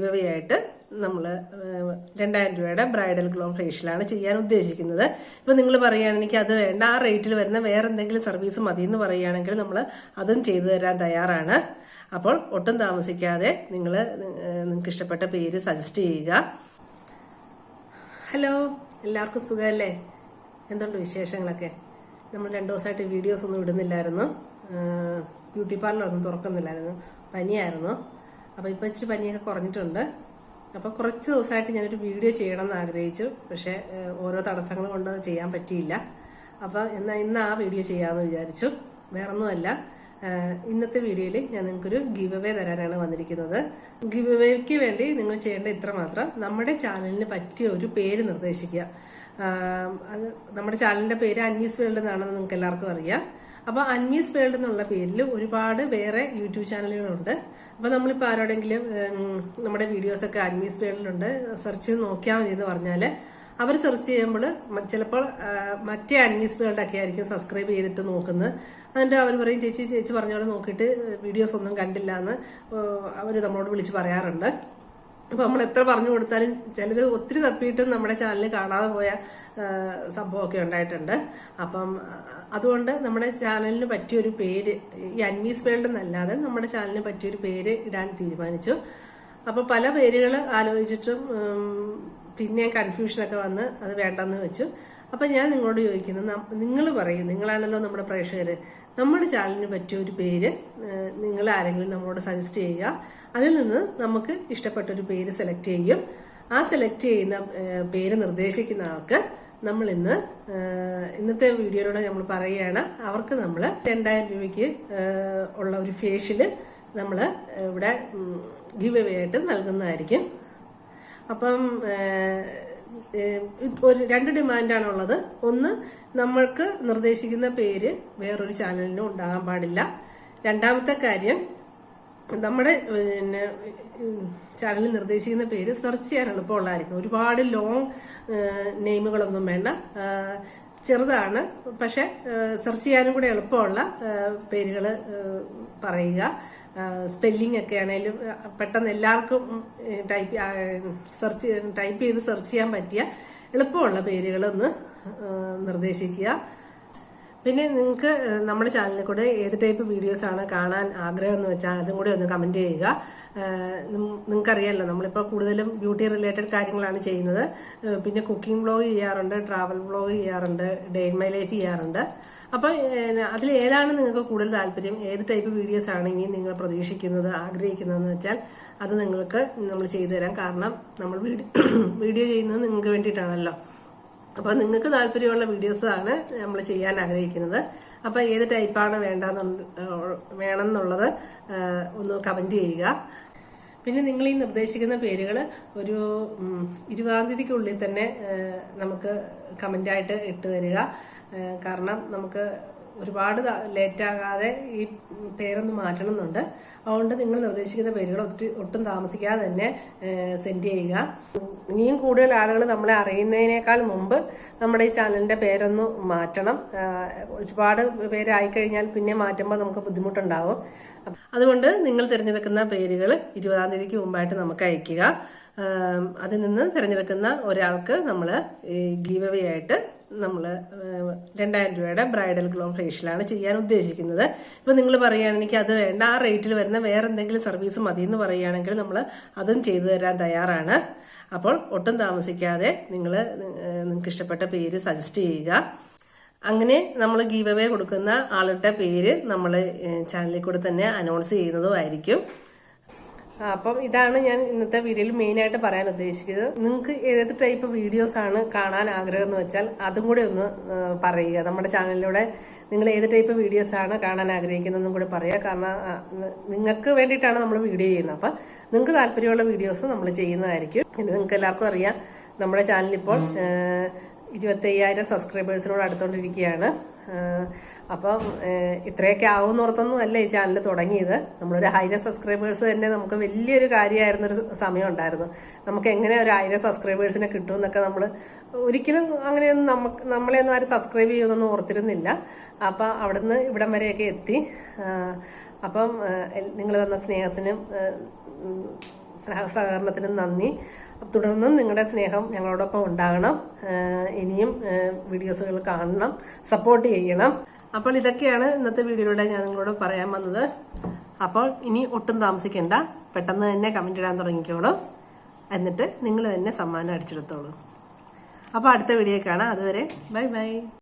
Give നമ്മൾ രണ്ടായിരം രൂപയുടെ ബ്രൈഡൽ ഗ്ലോ ഫേഷ്യലാണ് ചെയ്യാൻ ഉദ്ദേശിക്കുന്നത്. ഇപ്പം നിങ്ങൾ പറയുകയാണെങ്കിൽ എനിക്ക് അത് വേണ്ട ആ റേറ്റിൽ വരുന്ന വേറെ എന്തെങ്കിലും സർവീസ് മതി എന്ന് പറയുകയാണെങ്കിൽ നമ്മൾ അതും ചെയ്തു തരാൻ തയ്യാറാണ്. അപ്പോൾ ഒട്ടും താമസിക്കാതെ നിങ്ങൾ നിങ്ങൾക്ക് ഇഷ്ടപ്പെട്ട പേര് സജസ്റ്റ് ചെയ്യുക. ഹലോ എല്ലാവർക്കും സുഖമല്ലേ? എന്തുണ്ട് വിശേഷങ്ങളൊക്കെ? നമ്മൾ രണ്ടു ദിവസമായിട്ട് വീഡിയോസ് ഒന്നും ഇടുന്നില്ലായിരുന്നു. ബ്യൂട്ടി പാർലർ ഒന്നും തുറക്കുന്നില്ലായിരുന്നു. പനിയായിരുന്നു. അപ്പോൾ ഇപ്പോൾ ഇച്ചിരി പനിയൊക്കെ കുറഞ്ഞിട്ടുണ്ട്. അപ്പോൾ കുറച്ച് ദിവസമായിട്ട് ഞാനൊരു വീഡിയോ ചെയ്യണം എന്ന് ആഗ്രഹിച്ചു. പക്ഷേ ഓരോ തടസ്സങ്ങൾ കൊണ്ട് ചെയ്യാൻ പറ്റിയില്ല. അപ്പോൾ എന്നാൽ ഇന്ന് ആ വീഡിയോ ചെയ്യാമെന്ന് വിചാരിച്ചു. വേറൊന്നുമല്ല. ഇന്നത്തെ വീഡിയോയിൽ ഞാൻ നിങ്ങൾക്കൊരു ഗിവ് അവേ തരാനാണ് വന്നിരിക്കുന്നത്. ഗിവ് അവേക്ക് വേണ്ടി നിങ്ങൾ ചെയ്യേണ്ട ഇത്ര മാത്രം നമ്മുടെ ചാനലിന് പറ്റിയ ഒരു പേര് നിർദ്ദേശിക്കുക. അത് നമ്മുടെ ചാനലിന്റെ പേര് അന്യസ് വേൾഡ് എന്നാണെന്ന് നിങ്ങൾക്ക് എല്ലാവർക്കും അറിയാം. അപ്പോൾ അന്യസ് വേൾഡ് എന്നുള്ള പേരിൽ ഒരുപാട് വേറെ യൂട്യൂബ് ചാനലുകളുണ്ട്. അപ്പോൾ നമ്മളിപ്പോൾ ആരോടെങ്കിലും നമ്മുടെ വീഡിയോസൊക്കെ അന്യസ് വേൾഡിലുണ്ട് സെർച്ച് ചെയ്ത് നോക്കിയാൽ മതി എന്ന് പറഞ്ഞാൽ അവർ സെർച്ച് ചെയ്യുമ്പോൾ ചിലപ്പോൾ മറ്റേ അന്യസ് വേൾഡ് ഒക്കെ ആയിരിക്കും സബ്സ്ക്രൈബ് ചെയ്തിട്ട് നോക്കുന്നത് എന്നിട്ട് അവർ പറയും ചേച്ചി ചേച്ചി പറഞ്ഞോടെ നോക്കിയിട്ട് വീഡിയോസ് ഒന്നും കണ്ടില്ല എന്ന് അവർ നമ്മളോട് വിളിച്ച് പറയാറുണ്ട്. അപ്പോൾ നമ്മൾ എത്ര പറഞ്ഞു കൊടുത്താലും ചിലർ ഒത്തിരി തപ്പിയിട്ടും നമ്മുടെ ചാനൽ കാണാതെ പോയ സംഭവമൊക്കെ ഉണ്ടായിട്ടുണ്ട്. അപ്പം അതുകൊണ്ട് നമ്മുടെ ചാനലിന് പറ്റിയൊരു പേര് ഈ അൻമീസ് വേൾഡ് എന്നല്ലാതെ നമ്മുടെ ചാനലിന് പറ്റിയൊരു പേര് ഇടാൻ തീരുമാനിച്ചു. അപ്പോൾ പല പേരുകൾ ആലോചിച്ചിട്ടും പിന്നെ കൺഫ്യൂഷനൊക്കെ വന്ന് അത് വേണ്ടെന്ന് വെച്ചു. അപ്പം ഞാൻ നിങ്ങളോട് ചോദിക്കുന്നത് നിങ്ങൾ പറയും നിങ്ങളാണല്ലോ നമ്മുടെ പ്രേക്ഷകർ നമ്മുടെ ചാനലിന് പറ്റിയ ഒരു പേര് നിങ്ങൾ ആരെങ്കിലും നമ്മളോട് സജസ്റ്റ് ചെയ്യുക. അതിൽ നിന്ന് നമുക്ക് ഇഷ്ടപ്പെട്ട ഒരു പേര് സെലക്ട് ചെയ്യും. ആ സെലക്ട് ചെയ്യുന്ന പേര് നിർദ്ദേശിക്കുന്ന ആൾക്ക് നമ്മൾ ഇന്ന് ഇന്നത്തെ വീഡിയോയിലൂടെ നമ്മൾ പറയുകയാണ്. അവർക്ക് നമ്മൾ രണ്ടായിരം രൂപയ്ക്ക് ഉള്ള ഒരു ഫേഷ്യൽ നമ്മൾ ഇവിടെ ഗിവ് അവേ ആയിട്ട് നൽകുന്നതായിരിക്കും. അപ്പം ഒരു രണ്ട് ഡിമാൻഡാണ് ഉള്ളത്. ഒന്ന് നമ്മൾക്ക് നിർദ്ദേശിക്കുന്ന പേര് വേറൊരു ചാനലിനും ഉണ്ടാകാൻ പാടില്ല. രണ്ടാമത്തെ കാര്യം നമ്മുടെ പിന്നെ ചാനലിൽ നിർദ്ദേശിക്കുന്ന പേര് സെർച്ച് ചെയ്യാൻ എളുപ്പമുള്ളതായിരിക്കും. ഒരുപാട് ലോങ് നെയിമുകളൊന്നും വേണ്ട. ചെറുതാണ് പക്ഷെ സെർച്ച് ചെയ്യാനും കൂടെ എളുപ്പമുള്ള പേരുകൾ പറയുക. സ്പെല്ലിംഗ് ഒക്കെ ആണെങ്കിലും പെട്ടെന്ന് എല്ലാവർക്കും ടൈപ്പ് സെർച്ച് ടൈപ്പ് ചെയ്ത് സെർച്ച് ചെയ്യാൻ പറ്റിയ എളുപ്പമുള്ള പേരുകളൊന്ന് നിർദ്ദേശിക്കുക. പിന്നെ നിങ്ങൾക്ക് നമ്മുടെ ചാനലിൽ കൂടെ ഏത് ടൈപ്പ് വീഡിയോസ് ആണ് കാണാൻ ആഗ്രഹം എന്ന് വെച്ചാൽ അതും കൂടി ഒന്ന് കമന്റ് ചെയ്യുക. നിങ്ങൾക്കറിയാമല്ലോ നമ്മളിപ്പോൾ കൂടുതലും ബ്യൂട്ടി റിലേറ്റഡ് കാര്യങ്ങളാണ് ചെയ്യുന്നത്. പിന്നെ കുക്കിംഗ് വ്ളോഗ് ചെയ്യാറുണ്ട് ട്രാവൽ വ്ളോഗ് ചെയ്യാറുണ്ട് ഡേ ഇൻ മൈ ലൈഫ് ചെയ്യാറുണ്ട്. അപ്പോൾ അതിൽ ഏതാണ് നിങ്ങൾക്ക് കൂടുതൽ താല്പര്യം? ഏത് ടൈപ്പ് വീഡിയോസ് ആണ് ഇനി നിങ്ങൾ പ്രതീക്ഷിക്കുന്നത് ആഗ്രഹിക്കുന്നതെന്ന് വെച്ചാൽ അത് നിങ്ങൾക്ക് നമ്മൾ ചെയ്തു തരാം കാരണം നമ്മൾ വീഡിയോ ചെയ്യുന്നത് നിങ്ങൾക്ക് വേണ്ടിയിട്ടാണല്ലോ. അപ്പോൾ നിങ്ങൾക്ക് താല്പര്യമുള്ള ആണ് നമ്മൾ ചെയ്യാൻ ആഗ്രഹിക്കുന്നത്. അപ്പോൾ ഏത് ടൈപ്പാണ് വേണ്ടെന്നുണ്ട് വേണമെന്നുള്ളത് ഒന്ന് കമന്റ് ചെയ്യുക. പിന്നെ നിങ്ങൾ ഈ നിർദ്ദേശിക്കുന്ന പേരുകൾ ഒരു ഇരുപതാം തീയതിക്കുള്ളിൽ തന്നെ നമുക്ക് കമന്റായിട്ട് ഇട്ട് തരിക. കാരണം നമുക്ക് ഒരുപാട് ലേറ്റ് ആകാതെ ഈ പേരൊന്ന് മാറ്റണമെന്നുണ്ട്. അതുകൊണ്ട് നിങ്ങൾ നിർദ്ദേശിക്കുന്ന പേരുകൾ ഒത്തിരി ഒട്ടും താമസിക്കാതെ തന്നെ സെൻഡ് ചെയ്യുക. ഇനിയും കൂടുതൽ ആളുകൾ നമ്മളെ അറിയുന്നതിനേക്കാൾ മുമ്പ് നമ്മുടെ ഈ ചാനലിന്റെ പേരൊന്ന് മാറ്റണം. ഒരുപാട് പേരായി കഴിഞ്ഞാൽ പിന്നെ മാറ്റുമ്പോൾ നമുക്ക് ബുദ്ധിമുട്ടുണ്ടാവും. അതുകൊണ്ട് നിങ്ങൾ തിരഞ്ഞെടുക്കുന്ന പേരുകൾ ഇരുപതാം തീയതിക്ക് മുമ്പായിട്ട് നമുക്ക് അയക്കുക അതിൽ നിന്ന് തിരഞ്ഞെടുക്കുന്ന ഒരാൾക്ക് നമ്മൾ ഗീവ് അവേ ആയിട്ട് നമ്മൾ രണ്ടായിരം രൂപയുടെ ബ്രൈഡൽ ഗ്ലോ ഫേഷ്യലാണ് ചെയ്യാൻ ഉദ്ദേശിക്കുന്നത്. ഇപ്പം നിങ്ങൾ പറയുകയാണെങ്കിൽ എനിക്ക് അത് വേണ്ട ആ റേറ്റിൽ വരുന്ന വേറെ എന്തെങ്കിലും സർവീസ് മതി എന്ന് പറയുകയാണെങ്കിൽ നമ്മൾ അതും ചെയ്തു തരാൻ തയ്യാറാണ്. അപ്പോൾ ഒട്ടും താമസിക്കാതെ നിങ്ങൾ നിങ്ങൾക്ക് ഇഷ്ടപ്പെട്ട പേര് സജസ്റ്റ് ചെയ്യുക. അങ്ങനെ നമ്മൾ ഗീവ് അവേ കൊടുക്കുന്ന ആളുടെ പേര് നമ്മൾ ചാനലിൽ കൂടെ തന്നെ അനൗൺസ് ചെയ്യുന്നതുമായിരിക്കും അപ്പം ഇതാണ് ഞാൻ ഇന്നത്തെ വീഡിയോയിൽ മെയിനായിട്ട് പറയാൻ ഉദ്ദേശിക്കുന്നത് നിങ്ങൾക്ക് ഏത് ടൈപ്പ് വീഡിയോസ് ആണ് കാണാൻ ആഗ്രഹം എന്ന് വെച്ചാൽ അതും കൂടി ഒന്ന് പറയുക. നമ്മുടെ ചാനലിലൂടെ നിങ്ങൾ ഏത് ടൈപ്പ് വീഡിയോസ് ആണ് കാണാൻ ആഗ്രഹിക്കുന്നതെന്നും കൂടി പറയുക. കാരണം നിങ്ങൾക്ക് വേണ്ടിയിട്ടാണ് നമ്മൾ വീഡിയോ ചെയ്യുന്നത്. അപ്പം നിങ്ങൾക്ക് താല്പര്യമുള്ള വീഡിയോസ് നമ്മൾ ചെയ്യുന്നതായിരിക്കും. പിന്നെ നിങ്ങൾക്ക് എല്ലാവർക്കും അറിയാം. നമ്മുടെ ചാനലിപ്പോൾ ഇരുപത്തയ്യായിരം സബ്സ്ക്രൈബേഴ്സിനോട് അടുത്തോണ്ടിരിക്കുകയാണ് ആഹ് അപ്പം ഇത്രയൊക്കെ ആവും ഓർത്തൊന്നും അല്ല ഈ ചാനൽ തുടങ്ങിയത്. നമ്മളൊരു ആയിരം സബ്സ്ക്രൈബേഴ്സ് തന്നെ നമുക്ക് വലിയൊരു കാര്യമായിരുന്ന ഒരു സമയം ഉണ്ടായിരുന്നു നമുക്ക് എങ്ങനെ ഒരു ആയിരം സബ്സ്ക്രൈബേഴ്സിനെ കിട്ടും എന്നൊക്കെ നമ്മൾ ഒരിക്കലും അങ്ങനെയൊന്നും നമുക്ക് നമ്മളെയൊന്നും ആരും സബ്സ്ക്രൈബ് ചെയ്യുമെന്നൊന്നും ഓർത്തിരുന്നില്ല. അപ്പം അവിടുന്ന് ഇവിടം വരെയൊക്കെ എത്തി. അപ്പം നിങ്ങൾ തന്ന സ്നേഹത്തിനും സഹകരണത്തിനും നന്ദി. തുടർന്നും നിങ്ങളുടെ സ്നേഹം ഞങ്ങളോടൊപ്പം ഉണ്ടാകണം. ഇനിയും വീഡിയോസുകൾ കാണണം സപ്പോർട്ട് ചെയ്യണം. അപ്പോൾ ഇതൊക്കെയാണ് ഇന്നത്തെ വീഡിയോയിലൂടെ ഞാൻ നിങ്ങളോട് പറയാൻ വന്നത്. അപ്പോൾ ഇനി ഒട്ടും താമസിക്കേണ്ട. പെട്ടെന്ന് തന്നെ കമന്റ് ഇടാൻ തുടങ്ങിക്കോളും. എന്നിട്ട് നിങ്ങൾ തന്നെ സമ്മാനം അടിച്ചെടുത്തോളൂ. അപ്പോൾ അടുത്ത വീഡിയോ കാണാം അതുവരെ ബൈ ബൈ.